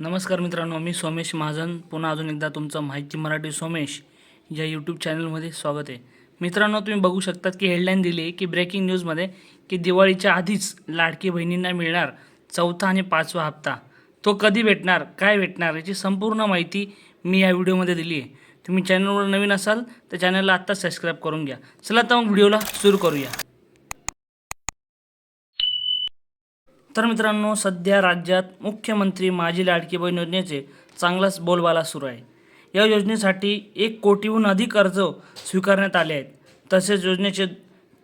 नमस्कार मित्रांनो मी सोमेश महाजन. पुन्हा अजून एकदा तुमचं माहिती मराठी सोमेश या यूट्यूब चॅनलमध्ये स्वागत आहे. मित्रांनो तुम्ही बघू शकतात की हेडलाईन दिली आहे की ब्रेकिंग न्यूजमध्ये की दिवाळीच्या आधीच लाडकी बहिणींना मिळणार चौथा आणि पाचवा हप्ता. तो कधी भेटणार काय भेटणार याची संपूर्ण माहिती मी या व्हिडिओमध्ये दिली आहे. तुम्ही चॅनलवर नवीन असाल तर चॅनलला आत्ताच सबस्क्राईब करून घ्या. चला तर मग व्हिडिओला सुरू करूया. तर मित्रांनो सध्या राज्यात मुख्यमंत्री माझी लाडकी बहीण योजनेचे चांगलाच बोलबाला सुरू आहे. या योजनेसाठी एक कोटीहून अधिक अर्ज स्वीकारण्यात आले आहेत. तसेच योजनेचे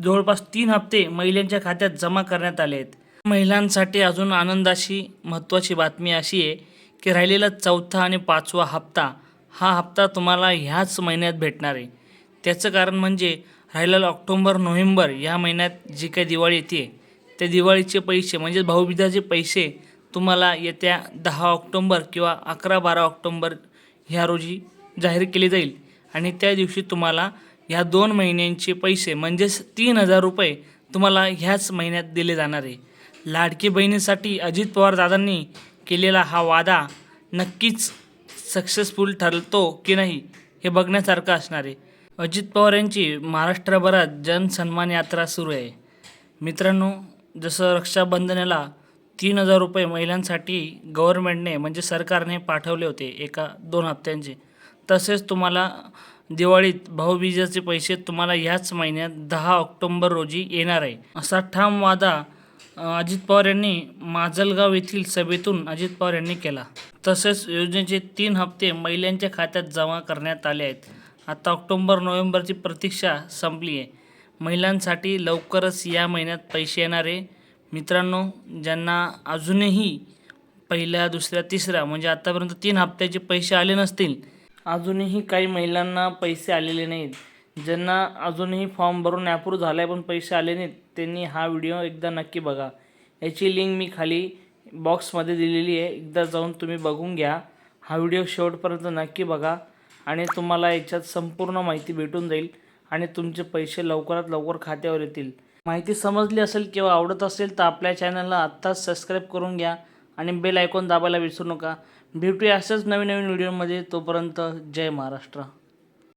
जवळपास तीन हप्ते महिलांच्या खात्यात जमा करण्यात आले आहेत. महिलांसाठी अजून आनंदाशी महत्त्वाची बातमी अशी आहे की राहिलेला चौथा आणि पाचवा हप्ता हा हप्ता तुम्हाला ह्याच महिन्यात भेटणार आहे. त्याचं कारण म्हणजे राहिलेला ऑक्टोंबर नोव्हेंबर या महिन्यात जी काही दिवाळी येते त्या दिवाळीचे पैसे म्हणजेच भाऊबीजाचे पैसे तुम्हाला येत्या दहा ऑक्टोंबर किंवा अकरा बारा ऑक्टोंबर ह्या रोजी जाहीर केले जाईल. आणि त्या दिवशी तुम्हाला ह्या दोन महिन्यांचे पैसे म्हणजेच तीन हजार रुपये तुम्हाला ह्याच महिन्यात दिले जाणार आहे. लाडकी बहिणीसाठी अजित पवार दादांनी केलेला हा वादा नक्कीच सक्सेसफुल ठरतो की नाही हे बघण्यासारखं असणार आहे. अजित पवार यांची महाराष्ट्रभरात जनसन्मान यात्रा सुरू आहे. मित्रांनो जसं रक्षाबंधनाला तीन हजार रुपये महिलांसाठी गव्हर्मेंटने म्हणजे सरकारने पाठवले होते एका दोन हप्त्यांचे. तसेच तुम्हाला दिवाळीत भाऊबीजाचे पैसे तुम्हाला ह्याच महिन्यात दहा ऑक्टोंबर रोजी येणार आहे. असा ठाम वादा अजित पवार यांनी माजलगाव येथील सभेतून अजित पवार यांनी केला. तसेच योजनेचे तीन हप्ते महिलांच्या खात्यात जमा करण्यात आले आहेत. आता ऑक्टोंबर नोव्हेंबरची प्रतीक्षा संपली आहे. महिलांसाठी लवकरच या महिन्यात पैसे येणार. आहे मित्रांनो ज्यांना अजूनही पहिल्या दुसऱ्या तिसऱ्या म्हणजे आत्तापर्यंत तीन हप्त्याचे पैसे आले नसतील अजूनही काही महिलांना पैसे आलेले नाहीत. ज्यांना अजूनही फॉर्म भरून ॲप्रूव्ह झाला आहे पण पैसे आले नाहीत त्यांनी हा व्हिडिओ एकदा नक्की बघा. याची लिंक मी खाली बॉक्समध्ये दिलेली आहे. एकदा जाऊन तुम्ही बघून घ्या. हा व्हिडिओ शेवटपर्यंत नक्की बघा आणि तुम्हाला याच्यात संपूर्ण माहिती भेटून जाईल. आणि तुमचे पैसे लवकरात लवकर खात्यावर येतील. माहिती समजली असेल किंवा आवडत असेल तर आपल्या चॅनलला आत्ताच सबस्क्राईब करून घ्या आणि बेल आयकॉन दाबायला विसरू नका. भेटूया असंच नवीन नवीन व्हिडिओमध्ये तोपर्यंत जय महाराष्ट्र.